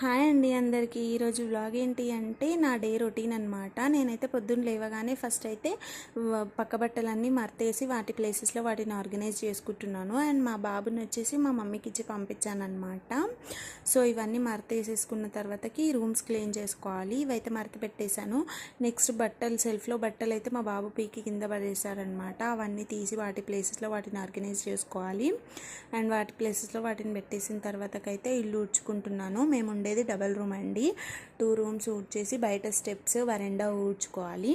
Hi అండి అందరికీ. ఈరోజు వ్లాగ్ ఏంటి అంటే నా డే రొటీన్ అనమాట నేనైతే పొద్దున్న లేవగానే ఫస్ట్ అయితే పక్క బట్టలన్నీ మర్తేసి వాటి ప్లేసెస్లో వాటిని ఆర్గనైజ్ చేసుకుంటున్నాను. అండ్ మా బాబుని వచ్చేసి మా మమ్మీకి ఇచ్చి పంపించాను అనమాట సో ఇవన్నీ మర్తేసేసుకున్న తర్వాతకి రూమ్స్ క్లీన్ చేసుకోవాలి. ఇవైతే మరత పెట్టేశాను. నెక్స్ట్ బట్టలు సెల్ఫ్లో బట్టలు అయితే మా బాబు పీకి కింద పడేశారనమాట అవన్నీ తీసి వాటి ప్లేసెస్లో వాటిని ఆర్గనైజ్ చేసుకోవాలి. అండ్ వాటి ప్లేసెస్లో వాటిని పెట్టేసిన తర్వాతకైతే ఇల్లు ఊడ్చుకుంటున్నాను మేము ఉండే ఉండేది డబల్ రూమ్ అండి. టూ రూమ్స్ ఊడ్చేసి బయట స్టెప్స్ వరండా ఊడ్చుకోవాలి.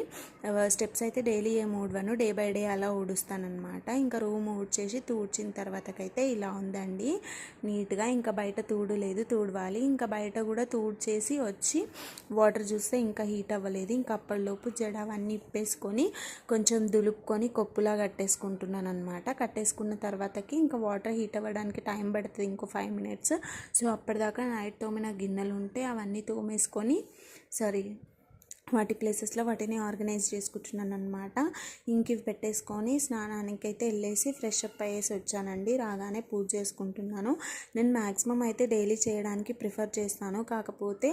స్టెప్స్ అయితే డైలీ ఏం ఊడవను. డే బై డే అలా ఊడుస్తానమాట ఇంకా రూమ్ ఊడ్చేసి తూడ్చిన తర్వాతకైతే ఇలా ఉందండి. నీట్గా ఇంకా బయట తూడు లేదు తూడవాలి. ఇంకా బయట కూడా తూడ్చేసి వచ్చి వాటర్ చూస్తే ఇంకా హీట్ అవ్వలేదు. ఇంకా అప్పటిలోపు జడ అవన్నీ ఇప్పేసుకొని కొంచెం దులుపుకొని కొప్పులా కట్టేసుకుంటున్నాను అనమాట కట్టేసుకున్న తర్వాతకి ఇంకా వాటర్ హీట్ అవ్వడానికి టైం పడుతుంది ఇంకో ఫైవ్ మినిట్స్. సో అప్పటిదాకా నైట్ తోమిన గిన్నెలు ఉంటే అవన్నీ తోమేసుకొని సారీ వాటి ప్లేసెస్లో వాటిని ఆర్గనైజ్ చేసుకుంటున్నాను అనమాట ఇంకివి పెట్టేసుకొని స్నానానికి అయితే వెళ్ళేసి ఫ్రెష్ అప్ అయ్యేసి వచ్చానండి. రాగానే పూజ చేసుకుంటున్నాను. నేను మ్యాక్సిమం అయితే డైలీ చేయడానికి ప్రిఫర్ చేస్తాను. కాకపోతే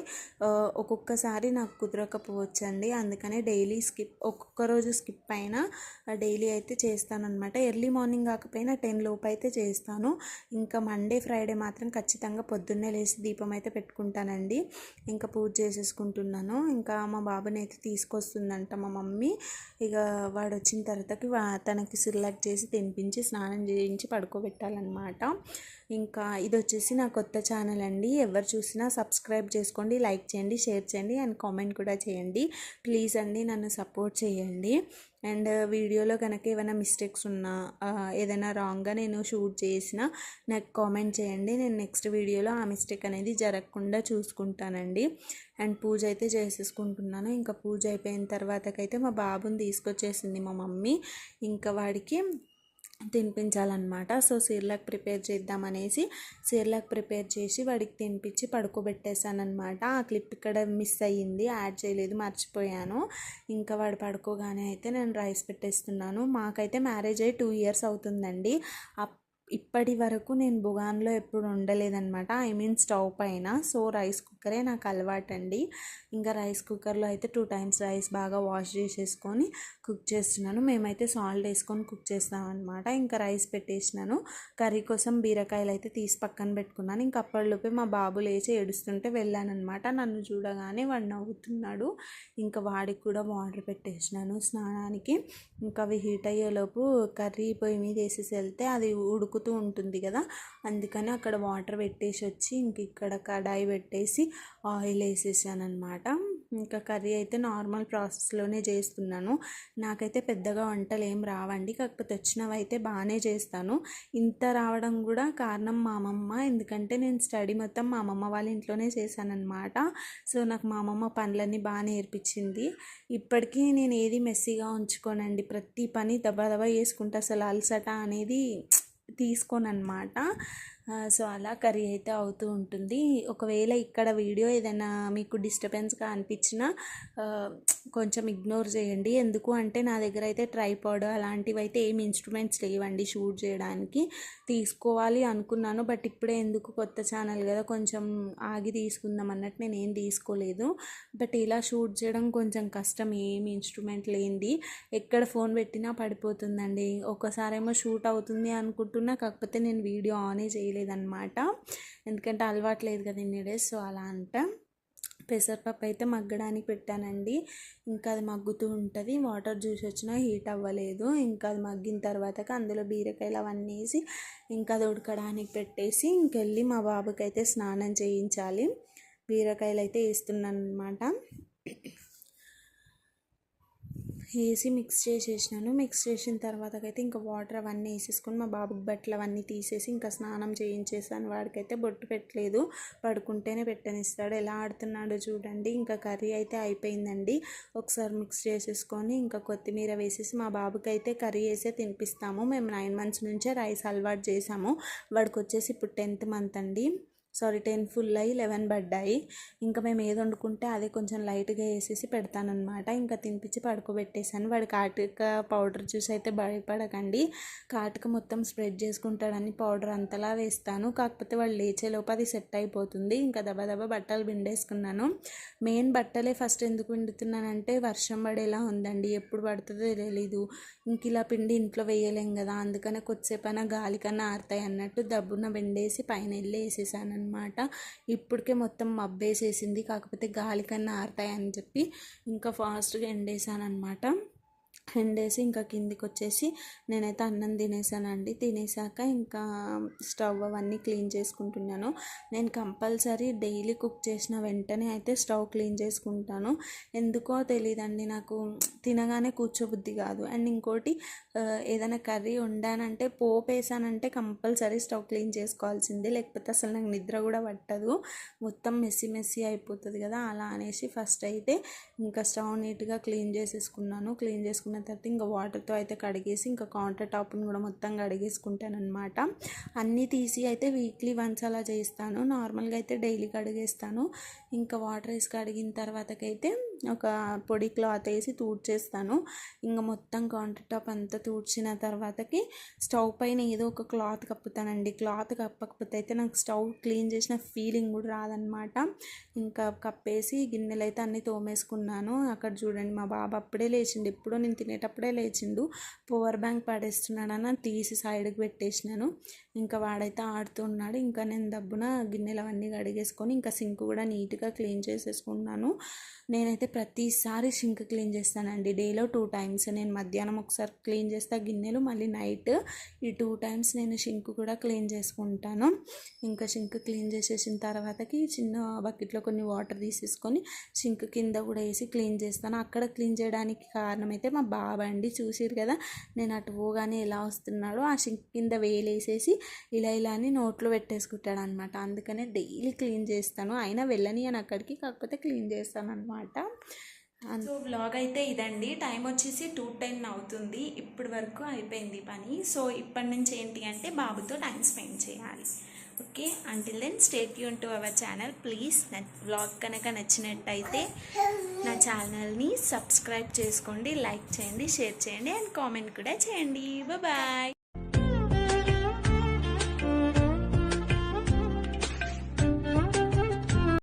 ఒక్కొక్కసారి నాకు కుదరకపోవచ్చండి. అందుకనే డైలీ స్కిప్ ఒక్కొక్క రోజు స్కిప్ అయినా డైలీ అయితే చేస్తాను అనమాట ఎర్లీ మార్నింగ్ కాకపోయినా టెన్ లోపు అయితే చేస్తాను. ఇంకా మండే ఫ్రైడే మాత్రం ఖచ్చితంగా పొద్దున్నే లేచి దీపం అయితే పెట్టుకుంటానండి. ఇంకా పూజ చేసేసుకుంటున్నాను. ఇంకా మా బాబుని అయితే తీసుకొస్తుందంట మా మమ్మీ. ఇక వాడు వచ్చిన తర్వాతకి తనకి సిర్లాక్ చేసి తినిపించి స్నానం చేయించి పడుకోబెట్టాలన్నమాట. ఇంకా ఇది వచ్చేసి నా కొత్త ఛానల్ అండి. ఎవరు చూసినా సబ్స్క్రైబ్ చేసుకోండి లైక్ చేయండి షేర్ చేయండి అండ్ కామెంట్ కూడా చేయండి. ప్లీజ్ అండి నన్ను సపోర్ట్ చేయండి. అండ్ వీడియోలో కనుక ఏమైనా మిస్టేక్స్ ఉన్నా ఏదైనా రాంగ్గా నేను షూట్ చేసినా నాకు కామెంట్ చేయండి. నేను నెక్స్ట్ వీడియోలో ఆ మిస్టేక్ అనేది జరగకుండా చూసుకుంటానండి. అండ్ పూజ అయితే చేసేసుకుంటున్నాను. ఇంకా పూజ అయిపోయిన తర్వాతకైతే మా బాబుని తీసుకొచ్చేసింది మా మమ్మీ. ఇంకా వాడికి తినిపించాలన్నమాట. సో సీర్లాక్ ప్రిపేర్ చేద్దామనేసి సీర్లాక్ ప్రిపేర్ చేసి వాడికి తినిపించి పడుకోబెట్టేశానమాట ఆ క్లిప్ ఇక్కడ మిస్ అయ్యింది యాడ్ చేయలేదు మర్చిపోయాను. ఇంకా వాడు పడుకోగానే అయితే నేను రైస్ పెట్టేస్తున్నాను. మాకైతే మ్యారేజ్ అయ్యి టూ ఇయర్స్ అవుతుందండి. అప్ ఇప్పటి వరకు నేను బుగాన్లో ఎప్పుడు ఉండలేదన్నమాట ఐ మీన్ స్టవ్ పైన. సో రైస్ కుక్కరే నాకు అలవాటండి. ఇంకా రైస్ కుక్కర్లో అయితే టూ టైమ్స్ రైస్ బాగా వాష్ చేసేసుకొని కుక్ చేస్తున్నాను. మేమైతే సాల్ట్ వేసుకొని కుక్ చేస్తాం అనమాట ఇంకా రైస్ పెట్టేసినాను. కర్రీ కోసం బీరకాయలు అయితే తీసి పక్కన పెట్టుకున్నాను. ఇంకా అప్పటిలోపే మా బాబు లేచి ఏడుస్తుంటే వెళ్ళానమాట నన్ను చూడగానే వాడు నవ్వుతున్నాడు. ఇంకా వాడికి కూడా వాటర్ పెట్టేసినాను స్నానానికి. ఇంకా అవి హీట్ అయ్యేలోపు కర్రీ పొయ్యి మీద వేసేసి వెళ్తే అది ఉడుకు ఉడుకుతూ ఉంటుంది కదా. అందుకని అక్కడ వాటర్ పెట్టేసి వచ్చి ఇంక ఇక్కడ కడాయి పెట్టేసి ఆయిల్ వేసేసాను అనమాట ఇంకా కర్రీ అయితే నార్మల్ ప్రాసెస్లోనే చేస్తున్నాను. నాకైతే పెద్దగా వంటలు ఏం రావండి. కాకపోతే వచ్చినవి అయితే బాగానే చేస్తాను. ఇంత రావడం కూడా కారణం మా అమ్మమ్మ. ఎందుకంటే నేను స్టడీ మొత్తం మా అమ్మమ్మ వాళ్ళ ఇంట్లోనే చేశానన్నమాట. సో నాకు మా అమ్మమ్మ పనులన్నీ బాగా నేర్పించింది. ఇప్పటికీ నేను ఏది మెస్సీగా ఉంచుకోనండి. ప్రతి పని దబా దబా చేసుకుంటే. అసలు అలసట అనేది తీసుకోనన్నమాట. ఆ, సో అలా కర్రీ అయితే అవుతూ ఉంటుంది. ఒకవేళ ఇక్కడ వీడియో ఏదైనా మీకు డిస్టర్బెన్స్గా అనిపించినా కొంచెం ఇగ్నోర్ చేయండి. ఎందుకు అంటే నా దగ్గర అయితే ట్రైపాడ్ అలాంటివి అయితే ఏం ఇన్స్ట్రుమెంట్స్ లేవండి షూట్ చేయడానికి. తీసుకోవాలి అనుకున్నాను బట్ ఇప్పుడే ఎందుకు కొత్త ఛానల్ కదా కొంచెం ఆగి తీసుకుందాం అన్నట్టు నేను ఏం తీసుకోలేదు. బట్ ఇలా షూట్ చేయడం కొంచెం కష్టం ఏం ఇన్స్ట్రుమెంట్ లేనిది. ఎక్కడ ఫోన్ పెట్టినా పడిపోతుందండి. ఒక్కసారేమో షూట్ అవుతుంది అనుకుంటున్నా కాకపోతే నేను వీడియో ఆనే చేయలేదన్నమాట. ఎందుకంటే అలవాట్లేదు కదా ఇన్ని డేస్ సో అలా అంట. పెసరపప్పు అయితే మగ్గడానికి పెట్టానండి. ఇంకా అది మగ్గుతూ ఉంటుంది. వాటర్ చూసి వచ్చినా హీట్ అవ్వలేదు. ఇంకా అది మగ్గిన తర్వాత అందులో బీరకాయలు అవన్నీ వేసి ఇంకా అది ఉడకడానికి పెట్టేసి ఇంకెళ్ళి మా బాబుకి అయితే స్నానం చేయించాలి. బీరకాయలు అయితే వేస్తున్నాను అనమాట వేసి మిక్స్ చేసేసినాను. మిక్స్ చేసిన తర్వాతకైతే ఇంకా వాటర్ అవన్నీ వేసేసుకొని మా బాబుకి బట్టలు అవన్నీ తీసేసి ఇంకా స్నానం చేయించేసాను వాడికైతే బొట్టు పెట్టలేదు. పడుకుంటేనే పెట్టనిస్తాడు. ఎలా ఆడుతున్నాడో చూడండి. ఇంకా కర్రీ అయితే అయిపోయిందండి. ఒకసారి మిక్స్ చేసేసుకొని ఇంకా కొత్తిమీర వేసేసి మా బాబుకి అయితే కర్రీ వేసే తినిపిస్తాము. మేము నైన్ మంత్స్ నుంచే రైస్ అలవాటు చేసాము వాడికి వచ్చేసి ఇప్పుడు టెన్త్ మంత్ అండి. సారీ టెన్ ఫుల్ అయ్యి లెవెన్ పడ్డాయి ఇంకా మేము ఏది వండుకుంటే అదే కొంచెం లైట్గా వేసేసి పెడతానమాట ఇంకా తినిపించి పడుకోబెట్టేశాను. వాడి కాటుక పౌడర్ చూసి అయితే భయపడకండి. కాటుక మొత్తం స్ప్రెడ్ చేసుకుంటాడని పౌడర్ అంతలా వేస్తాను. కాకపోతే వాళ్ళు లేచేలోపు అది సెట్ అయిపోతుంది. ఇంకా దబా బట్టలు పిండేసుకున్నాను మెయిన్ బట్టలే ఫస్ట్ ఎందుకు పిండుతున్నానంటే వర్షం పడేలా ఉందండి. ఎప్పుడు పడుతుందో తెలీదు. ఇంక ఇలా పిండి ఇంట్లో వేయలేం కదా. అందుకనే కొద్దిసేపు అయినా ఆరుతాయి అన్నట్టు దబ్బున పిండేసి పైన వెళ్ళి వేసేసాను అనమాట ఇప్పటికే మొత్తం మబ్బేసేసింది కాకపోతే గాలి కన్నా ఆరుతాయని అని చెప్పి ఇంకా ఫాస్ట్గా ఎండేసాను అనమాట ఎండేసి ఇంకా కిందికి వచ్చేసి నేనైతే అన్నం తినేసానండి. తినేసాక ఇంకా స్టవ్ అవన్నీ క్లీన్ చేసుకుంటున్నాను. నేను కంపల్సరీ డైలీ కుక్ చేసిన వెంటనే అయితే స్టవ్ క్లీన్ చేసుకుంటాను. ఎందుకో తెలియదండి నాకు తినగానే కూర్చోబుద్ధి కాదు. అండ్ ఇంకోటి ఏదైనా కర్రీ వండానంటే పోపు వేసానంటే కంపల్సరీ స్టవ్ క్లీన్ చేసుకోవాల్సిందే. లేకపోతే అసలు నాకు నిద్ర కూడా పట్టదు. మొత్తం మెస్సీ మెస్సీ అయిపోతుంది కదా. అలా అనేసి ఫస్ట్ అయితే ఇంకా స్టవ్ నీట్గా క్లీన్ చేసేసుకున్నాను. క్లీన్ చేసుకున్న తర్వాత ఇంకా వాటర్తో అయితే కడిగేసి ఇంకా కౌంటర్ టాప్ని కూడా మొత్తం కడిగేసుకుంటాను అనమాట అన్నీ తీసి అయితే వీక్లీ వన్స్ అలా చేస్తాను. నార్మల్గా అయితే డైలీ కడిగేస్తాను ఇంకా వాటర్ వేసి కడిగిన తర్వాతకైతే ఒక పొడి క్లాత్ వేసి తూడ్చేస్తాను. ఇంకా మొత్తం కౌంటర్ టాప్ అంతా తూడ్చిన తర్వాతకి స్టవ్ పైన ఏదో ఒక క్లాత్ కప్పుతానండి. క్లాత్ కప్పకపోతే అయితే నాకు స్టవ్ క్లీన్ చేసిన ఫీలింగ్ కూడా రాదనమాట ఇంకా కప్పేసి గిన్నెలు అయితే అన్నీ తోమేసుకున్నాను. అక్కడ చూడండి మా బాబు అప్పుడే లేచిండు. ఎప్పుడో నేను తినేటప్పుడే లేచిండు పవర్ బ్యాంక్ పడేస్తున్నాడని తీసి సైడ్కి పెట్టేసినాను. ఇంకా వాడైతే ఆడుతున్నాడు ఇంకా నేను దబ్బున గిన్నెలు అవన్నీ కడిగేసుకొని ఇంకా సింక్ కూడా నీట్గా క్లీన్ చేసేసుకున్నాను. నేనైతే ప్రతిసారి సింక్ క్లీన్ చేస్తానండి. డేలో టూ టైమ్స్. నేను మధ్యాహ్నం ఒకసారి క్లీన్ చేస్తా గిన్నెలు మళ్ళీ నైట్ ఈ టూ టైమ్స్ నేను సింక్ కూడా క్లీన్ చేసుకుంటాను. ఇంకా సింక్ క్లీన్ చేసేసిన తర్వాతకి చిన్న బకెట్లో కొన్ని వాటర్ తీసేసుకొని సింక్ కింద కూడా వేసి క్లీన్ చేస్తాను. అక్కడ క్లీన్ చేయడానికి కారణం అయితే మా బాబా అండి చూసిరు కదా నేను అటు పోగానే ఎలా వస్తున్నాడో ఆ సింక్ కింద వేలేసేసి ఇలా ఇలా అని నోట్లో పెట్టేసుకుంటాడు అనమాట అందుకనే డైలీ క్లీన్ చేస్తాను. అయినా వెళ్ళని అని అక్కడికి కాకపోతే క్లీన్ చేస్తాను అనమాట సో బ్లాగ్ అయితే ఇదండి. టైం వచ్చేసి టూ టెన్ అవుతుంది. ఇప్పటి వరకు అయిపోయింది పని. సో ఇప్పటి నుంచి ఏంటి అంటే బాబుతో టైం స్పెండ్ చేయాలి. ఓకే అంటిల్ దెన్ స్టేట్ యూన్ టు అవర్ ఛానల్ ప్లీజ్ నా బ్లాగ్ కనుక నచ్చినట్టయితే నా ఛానల్ని సబ్స్క్రైబ్ చేసుకోండి లైక్ చేయండి షేర్ చేయండి అండ్ కామెంట్ కూడా చేయండి. బాయ్